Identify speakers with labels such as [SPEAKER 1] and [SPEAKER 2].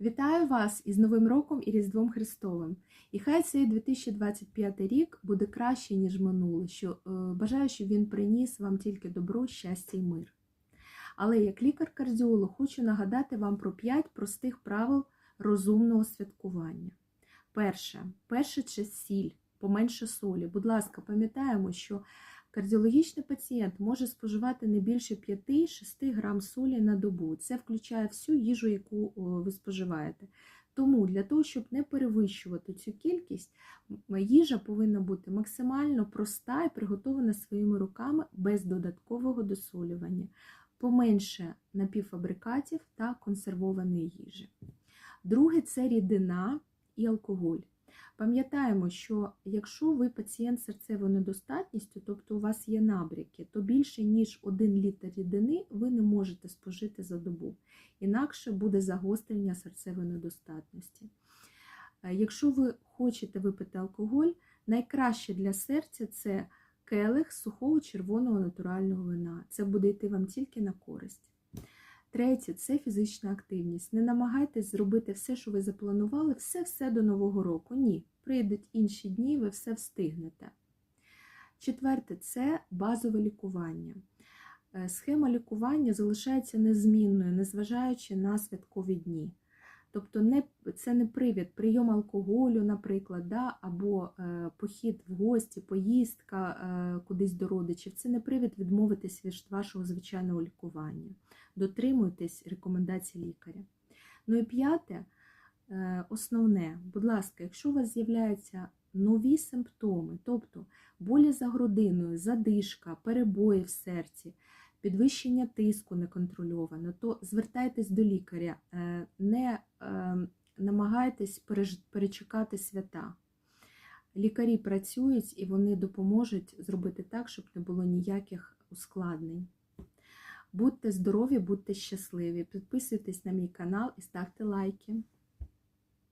[SPEAKER 1] Вітаю вас із Новим роком і Різдвом Христовим. І хай цей 2025 рік буде краще, ніж минулий. Що, е, бажаю, щоб він приніс вам тільки добро, щастя і мир. Але як лікар-кардіолог хочу нагадати вам про 5 простих правил розумного святкування. Перше, перше це сіль, поменше солі. Будь ласка, пам'ятаємо, що кардіологічний пацієнт може споживати не більше 5-6 грам солі на добу. Це включає всю їжу, яку ви споживаєте. Тому для того, щоб не перевищувати цю кількість, їжа повинна бути максимально проста і приготована своїми руками без додаткового досолювання, поменше напівфабрикатів та консервованої їжі. Друге це рідина і алкоголь. Пам'ятаємо, що якщо ви пацієнт з серцевою недостатністю, тобто у вас є набряки, то більше ніж 1 літр рідини ви не можете спожити за добу. Інакше буде загострення серцевої недостатності. Е, Якщо ви хочете випити алкоголь, найкраще для серця це келих сухого червоного натурального вина. Це буде йти вам тільки на користь. Третє це фізична активність. Не намагайтесь зробити все, що ви запланували, все-все до Нового року. Ні, прийдуть інші дні, ви все встигнете. Четверте це базове лікування. Е, Схема лікування залишається незмінною, незважаючи на святкові дні. Тобто не, це не привід, прийом алкоголю, наприклад, да, або е, похід в гості, поїздка е, кудись до родичів. Це не привід відмовитись від вашого звичайного лікування. Дотримуйтесь рекомендацій лікаря. Ну і п'яте, е, основне, будь ласка, якщо у вас з'являються нові симптоми, тобто болі за грудиною, задишка, перебої в серці, підвищення тиску неконтрольовано, то звертайтесь до лікаря, е, не переж- перечекати свята. Лікарі працюють і вони допоможуть зробити так, щоб не було ніяких ускладнень. Будьте здорові, будьте щасливі. Підписуйтесь на мій канал і ставте лайки.